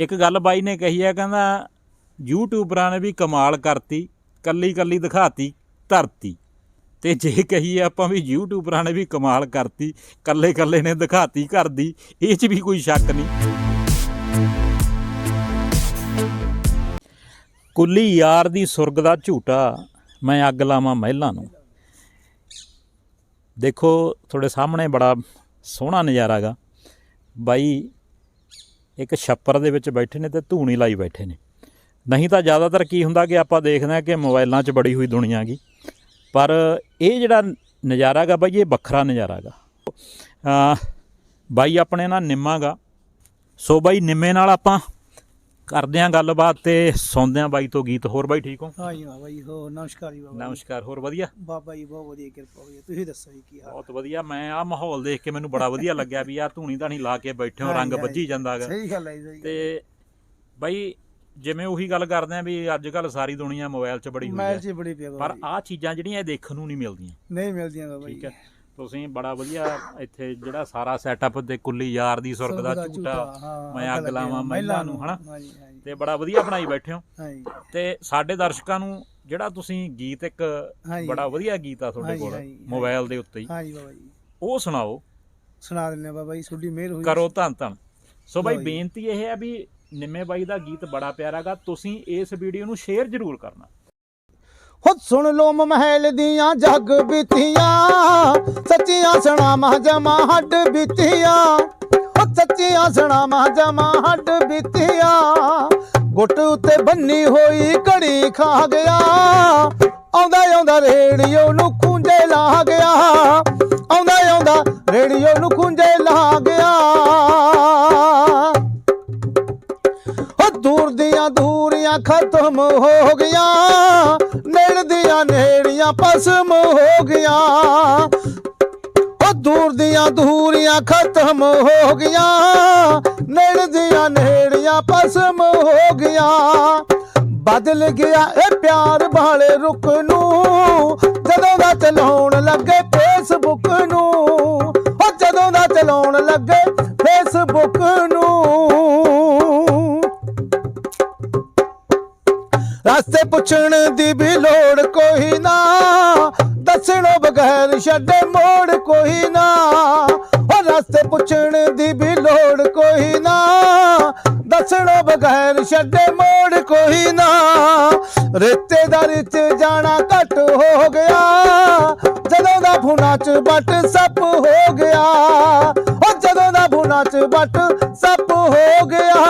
ਇੱਕ ਗੱਲ ਬਾਈ ਨੇ ਕਹੀ ਹੈ ਕਹਿੰਦਾ ਯੂਟਿਊਬਰਾਂ ਨੇ ਵੀ ਕਮਾਲ ਕਰਤੀ, ਕੱਲੀ ਕੱਲੀ ਦਿਖਾਤੀ, ਧਰਤੀ। ਤੇ ਜੇ ਕਹੀਏ ਆਪਾਂ ਵੀ ਯੂਟਿਊਬਰਾਂ ਨੇ ਵੀ ਕਮਾਲ ਕਰਤੀ, ਕੱਲੇ ਕੱਲੇ ਨੇ ਦਿਖਾਤੀ ਘਰ ਦੀ, ਇਹ 'ਚ ਵੀ ਕੋਈ ਸ਼ੱਕ ਨਹੀਂ। ਕੁੱਲੀ ਯਾਰ ਦੀ ਸੁਰਗ ਦਾ ਝੂਟਾ, ਮੈਂ ਅੱਗ ਲਾਵਾਂ ਮਹਿਲਾਂ ਨੂੰ। ਦੇਖੋ, ਤੁਹਾਡੇ ਸਾਹਮਣੇ ਬੜਾ ਸੋਹਣਾ ਨਜ਼ਾਰਾ ਗਾ ਬਾਈ ਇੱਕ ਛੱਪਰ ਦੇ ਵਿੱਚ ਬੈਠੇ ਨੇ ਤੇ ਧੂਣੀ ਲਾਈ ਬੈਠੇ ਨੇ। ਨਹੀਂ ਤਾਂ ਜ਼ਿਆਦਾਤਰ ਕੀ ਹੁੰਦਾ ਕਿ ਆਪਾਂ ਦੇਖਦੇ ਹਾਂ ਕਿ ਮੋਬਾਈਲਾਂ 'ਚ ਬੜੀ ਹੋਈ ਦੁਨੀਆ ਗਈ ਪਰ ਇਹ ਜਿਹੜਾ ਨਜ਼ਾਰਾ ਗਾ ਬਾਈ, ਇਹ ਵੱਖਰਾ ਨਜ਼ਾਰਾ ਗਾ। ਬਾਈ ਆਪਣੇ ਨਾਲ ਨਿੰਮਾਗਾ ਸੋ ਬਾਈ ਨਿੰਮੇ ਨਾਲ ਆਪਾਂ ਕਰਦੇ ਆਂ ਗੱਲਬਾਤ ਤੇ ਸੁਣਦੇ ਆਂ ਬਾਈ ਤੋਂ ਗੀਤ। ਹੋਰ ਬਾਈ ਠੀਕ ਹੋ? ਹਾਂ ਜੀ ਬਾਬਾ ਜੀ ਹੋ ਨਮਸਕਾਰ ਜੀ ਬਾਬਾ ਜੀ। ਨਮਸਕਾਰ ਹੋਰ ਵਧੀਆ? ਬਾਬਾ ਜੀ ਬਹੁਤ ਵਧੀਆ ਕਿਰਪਾ ਹੋਈ ਹੈ। ਤੁਸੀਂ ਦੱਸੋ ਜੀ ਕੀ ਹਾਲ ਬਹੁਤ ਵਧੀਆ। ਮੈਂ ਆ ਮਾਹੌਲ ਦੇਖ ਕੇ ਮੈਨੂੰ ਬੜਾ ਵਧੀਆ ਲੱਗਿਆ ਵੀ ਆ ਧੂਣੀ ਧਾਣੀ ਲਾ ਕੇ ਬੈਠੇ ਹੋ ਰੰਗ ਹਾਂਜੀ। ਵੱਜੀ ਜਾਂਦਾ ਗਾ ਸਹੀ ਗੱਲ ਹੈ ਜੀ, ਸਹੀ ਗੱਲ ਤੇ ਬਾਈ ਜਿਵੇਂ ਉਹੀ ਗੱਲ ਕਰਦੇ ਆ ਵੀ ਅੱਜ ਕੱਲ ਸਾਰੀ ਦੁਨੀਆ ਮੋਬਾਈਲ 'ਚ ਬੜੀ ਹੋਈ ਮੈਲ ਹੈ। ਚ ਬੜੀ ਪਿਆ ਪਰ ਬਾਬਾ ਜੀ। ਆ ਚੀਜ਼ਾਂ ਜਿਹੜੀਆਂ ਇਹ ਦੇਖਣ ਨੂੰ ਨਹੀਂ ਮਿਲਦੀਆਂ। ਨਹੀਂ ਮਿਲਦੀਆਂ ਬਾਬਾ ਠੀਕ ਜੀ। ਹੈ। ਤੁਸੀਂ ਬੜਾ ਵਧੀਆ ਇੱਥੇ ਜਿਹੜਾ ਸਾਰਾ ਸੈਟਅਪ ਤੇ ਕੁੱਲੀ ਯਾਰ ਦੀ ਸੁਰਗ ਦਾ ਝੂਟਾ ਮੈਂ ਅੱਗ ਲਾਵਾਂ ਮਹਿਲਾਂ ਨੂੰ ਹਨਾ? ਤੇ ਬੜਾ ਵਧੀਆ ਬਣਾਈ ਬੈਠੇ ਹੋ। ਤੇ ਸਾਡੇ ਦਰਸ਼ਕਾਂ ਨੂੰ ਜਿਹੜਾ ਤੁਸੀਂ ਗੀਤ ਇੱਕ ਹਾਂਜੀ। ਬੜਾ ਵਧੀਆ ਗੀਤ ਆ ਤੁਹਾਡੇ ਹਾਂਜੀ, ਕੋਲ ਹਾਂਜੀ, ਹਾਂਜੀ। ਮੋਬਾਈਲ ਦੇ ਉੱਤੇ ਹੀ। ਹਾਂ ਜੀ ਬਾਬਾ ਜੀ। ਉਹ ਸੁਣਾਓ। ਸੁਣਾ ਦਿੰਨੇ ਬਾਬਾ ਜੀ ਤੁਹਾਡੀ ਮਿਹਰ ਹੋਈ। ਕਰੋ ਧੰਨ ਧੰਨ। ਸੋ ਬਾਈ। ਬੇਨਤੀ ਇਹ ਹੈ ਵੀ ਨਿੰਮੇ ਬਾਈ ਦਾ ਗੀਤ ਬੜਾ ਪਿਆਰਾ ਗਾ। ਤੁਸੀਂ ਇਸ ਵੀਡੀਓ ਨੂੰ ਸ਼ੇਅਰ ਜ਼ਰੂਰ ਕਰਨਾ। ਹੋ ਸੁਣ ਲੋ ਮਹਿਲ ਦੀਆਂ ਜੱਗ ਬੀਤੀਆਂ। ਸੱਚੀਆਂ ਸੁਣਾਵਾਂ ਜਮਾ ਹੱਡ ਬੀਤੀਆਂ। ਹੋ ਸੱਚੀਆਂ ਸੁਣਾਵਾਂ ਜਮਾ ਹੱਡ ਬੀਤੀਆਂ। ਗੁੱਟ ਉੱਤੇ ਬੰਨੀ ਹੋਈ ਘੜੀ ਖਾ ਗਿਆ। ਆਉਂਦਾ ਆਉਂਦਾ ਰੇੜੀਓ ਨੂੰ ਖੁੰਝੇ ਲਾ ਗਿਆ। ਆਉਂਦਾ ਆਉਂਦਾ ਰੇੜੀਓ ਨੂੰ ਖੁੰਝੇ ਲਾ ਗਿਆ। ਉਹ ਦੂਰ ਦੀਆਂ ਦੂਰੀਆਂ ਖਤਮ ਹੋ ਗਈਆਂ। ਨੇੜੀਆਂ ਪਸਮ ਹੋ ਗਈਆਂ ਉਹ ਦੂਰ ਦੀਆਂ ਦੂਰੀਆਂ ਖਤਮ ਹੋ ਗਈਆਂ ਨੇੜ ਦੀਆਂ ਨੇੜੀਆਂ ਪਸਮ ਹੋ ਗਈਆਂ ਬਦਲ ਗਿਆ ਇਹ ਪਿਆਰ ਵਾਲੇ ਰੁੱਖ ਨੂੰ। ਜਦੋਂ ਦਾ ਚਲਾਉਣ ਲੱਗੇ ਫੇਸਬੁੱਕ ਨੂੰ। ਉਹ ਜਦੋਂ ਦਾ ਚਲਾਉਣ ਲੱਗੇ ਫੇਸਬੁੱਕ ਰਸਤੇ ਪੁੱਛਣ ਦੀ ਵੀ ਲੋੜ ਕੋਈ ਨਾ। ਦੱਸਣੋਂ ਬਗੈਰ ਛੱਡੇ ਮੋੜ ਕੋਈ ਨਾ। ਉਹ ਰਸਤੇ ਪੁੱਛਣ ਦੀ ਵੀ ਲੋੜ ਕੋਈ ਨਾ। ਦੱਸਣੋਂ ਬਗੈਰ ਛੱਡੇ ਮੋੜ ਕੋਈ ਨਾ। ਰਿਸ਼ਤੇਦਾਰੀ ਚ ਜਾਣਾ ਘੱਟ ਹੋ ਗਿਆ। ਜਦੋਂ ਦਾ ਫੋਨਾਂ ਚ ਬੱਟ ਸੱਪ ਹੋ ਗਿਆ। ਉਹ ਜਦੋਂ ਦਾ ਫੋਨਾਂ ਚ ਬੱਟ ਸੱਪ ਹੋ ਗਿਆ।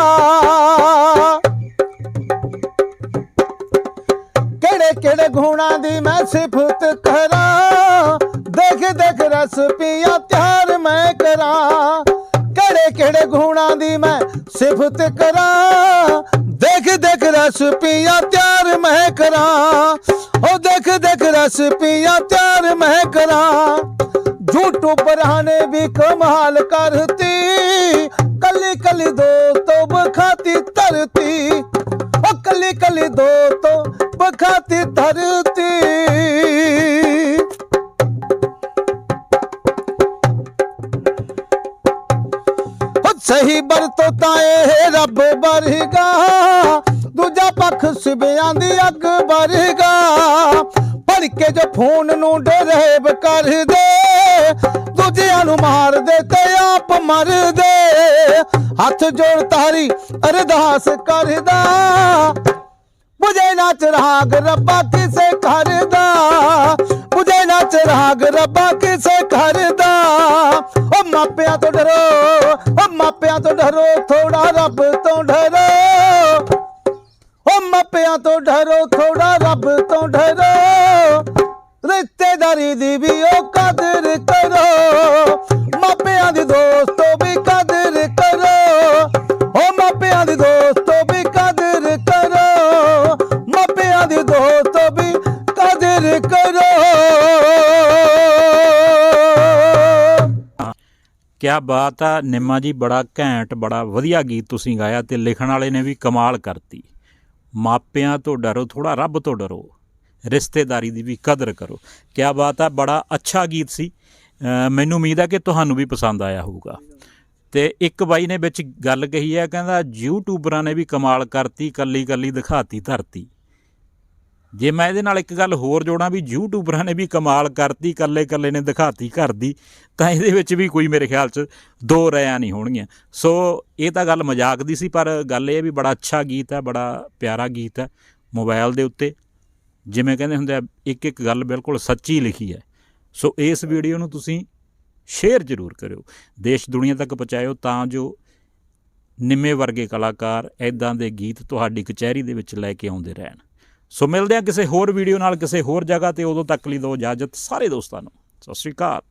ਕਿਹੜੇ ਕਿਹੜੇ ਦੀ ਮੈਂ ਸਿਫਤ ਕਰਾਂ। ਦੇਖ ਦੇਖ ਰਸਪੀਆਂ ਤਿਆਰ ਮੈਂ ਕਰਾਂ। ਕਿਹੜੇ ਕਿਹੜੇ ਗੁਣਾ ਦੀ ਮੈਂ ਸਿਫਤ ਕਰਾਂ। ਦੇਖ ਦੇਖ ਰਸਪੀਆਂ ਤਿਆਰ ਮੈਂ ਕਰਾਂ। ਉਹ ਦੇਖ ਦੇਖ ਰਸਪੀਆਂ ਤਿਆਰ ਮੈਂ ਕਰਾਂ। ਝੂਠੂ ਪਰਾਨੇ ਵੀ ਕਮਾਲ ਕਰਤੀ। ਕੱਲੀ ਕੱਲੀ ਦੋਸਤੋ ਬਖਾਤੀ ਧਰਤੀ। ਉਹ ਕੱਲੀ ਕੱਲੀ ਦੋਸਤੋ ਬਖਾਤੀ ਧਰਤੀ। ਸਹੀ ਵਰਤੋ ਤਾਂ ਰੱਬ ਵਰਗਾ। ਦੂਜਾ ਪੱਖ ਸਿਵਿਆਂ ਦੀ ਅੱਗ ਵਰਗਾ। ਪੜ ਕੇ ਜੋ ਫੋਨ ਨੂੰ ਡਰੇਬ ਕਰਦੇ, ਦੂਜਿਆਂ ਨੂੰ ਮਾਰਦੇ ਤੇ ਆਪ ਮਰਦੇ। ਹੱਥ ਜੋੜ ਤਾਰੀ ਅਰਦਾਸ ਕਰਦਾ। ਮੁਝੇ ਨਾ ਚਰਾਗ ਰੱਬਾ ਕਿਸੇ ਘਰ ਦਾ। ਮੁਝੇ ਨਾ ਚਰਾਗ ਰੱਬਾ ਕਿਸੇ ਘਰ ਦਾ। ਓ ਮਾਪਿਆਂ ਤੋਂ ਡਰੋ, ਓ ਮਾਪਿਆਂ ਤੋਂ ਡਰੋ, ਥੋੜਾ ਰੱਬ ਤੋਂ ਡਰੋ। ਓ ਮਾਪਿਆਂ ਤੋਂ ਡਰੋ, ਥੋੜਾ ਰੱਬ ਤੋਂ ਡਰੋ। ਰਿਸ਼ਤੇਦਾਰੀ ਦੀ ਵੀ ਉਹ ਕਦਰ ਕਰੋ। ਕਿਆ ਬਾਤ ਆ, ਨਿੰਮਾ ਜੀ, ਬੜਾ ਘੈਂਟ, ਬੜਾ ਵਧੀਆ ਗੀਤ ਤੁਸੀਂ ਗਾਇਆ ਤੇ ਲਿਖਣ ਵਾਲੇ ਨੇ ਵੀ ਕਮਾਲ ਕਰਤੀ। ਮਾਪਿਆਂ ਤੋਂ ਡਰੋ ਥੋੜਾ ਰੱਬ ਤੋਂ ਡਰੋ, ਰਿਸ਼ਤੇਦਾਰੀ ਦੀ ਵੀ ਕਦਰ ਕਰੋ। ਕਿਆ ਬਾਤ ਆ, ਬੜਾ ਅੱਛਾ ਗੀਤ ਸੀ। ਮੈਨੂੰ ਉਮੀਦ ਹੈ ਕਿ ਤੁਹਾਨੂੰ ਵੀ ਪਸੰਦ ਆਇਆ ਹੋਊਗਾ। ਤੇ ਇੱਕ ਬਾਈ ਨੇ ਵਿੱਚ ਗੱਲ ਕਹੀ ਹੈ ਕਹਿੰਦਾ ਯੂਟਿਊਬਰਾਂ ਨੇ ਵੀ ਕਮਾਲ ਕਰਤੀ ਕੱਲੀ ਕੱਲੀ ਦਿਖਾਤੀ ਧਰਤੀ। ਜੇ ਮੈਂ ਇਹਦੇ ਨਾਲ ਇੱਕ ਗੱਲ ਹੋਰ ਜੋੜਾਂ ਵੀ ਯੂਟਿਊਬਰਾਂ ਨੇ ਵੀ ਕਮਾਲ ਕਰਤੀ ਕੱਲੇ ਕੱਲੇ ਨੇ ਦਿਖਾਤੀ ਘਰ ਦੀ, ਤਾਂ ਇਹਦੇ ਵਿੱਚ ਵੀ ਕੋਈ ਮੇਰੇ ਖਿਆਲ 'ਚ ਦੋ ਰਾਇਆਂ ਨਹੀਂ ਹੋਣਗੀਆਂ। ਸੋ ਇਹ ਤਾਂ ਗੱਲ ਮਜ਼ਾਕ ਦੀ ਸੀ, ਪਰ ਗੱਲ ਇਹ ਵੀ ਬੜਾ ਅੱਛਾ ਗੀਤ ਹੈ, ਬੜਾ ਪਿਆਰਾ ਗੀਤ ਹੈ ਮੋਬਾਈਲ ਦੇ ਉੱਤੇ। ਜਿਵੇਂ ਕਹਿੰਦੇ ਹੁੰਦੇ ਆ, ਇੱਕ ਇੱਕ ਗੱਲ ਬਿਲਕੁਲ ਸੱਚੀ ਲਿਖੀ ਹੈ। ਸੋ ਇਸ ਵੀਡੀਓ ਨੂੰ ਤੁਸੀਂ ਸ਼ੇਅਰ ਜ਼ਰੂਰ ਕਰਿਓ। ਦੇਸ਼ ਦੁਨੀਆ ਤੱਕ ਪਹੁੰਚਾਇਓ ਤਾਂ ਜੋ ਨਿੰਮੇ ਵਰਗੇ ਕਲਾਕਾਰ ਐਦਾਂ ਦੇ ਗੀਤ ਤੁਹਾਡੀ ਕਚਹਿਰੀ ਦੇ ਵਿੱਚ ਲੈ ਕੇ ਆਉਂਦੇ ਰਹਿਣ। ਸੋ ਮਿਲਦੇ ਹਾਂ ਕਿਸੇ ਹੋਰ ਵੀਡੀਓ ਨਾਲ ਕਿਸੇ ਹੋਰ ਜਗ੍ਹਾ ਤੇ ਉਦੋਂ ਤੱਕ ਲਈ ਦਿਓ ਇਜਾਜ਼ਤ ਸਾਰੇ ਦੋਸਤਾਂ ਨੂੰ। ਸਤਿ ਸ਼੍ਰੀ ਅਕਾਲ।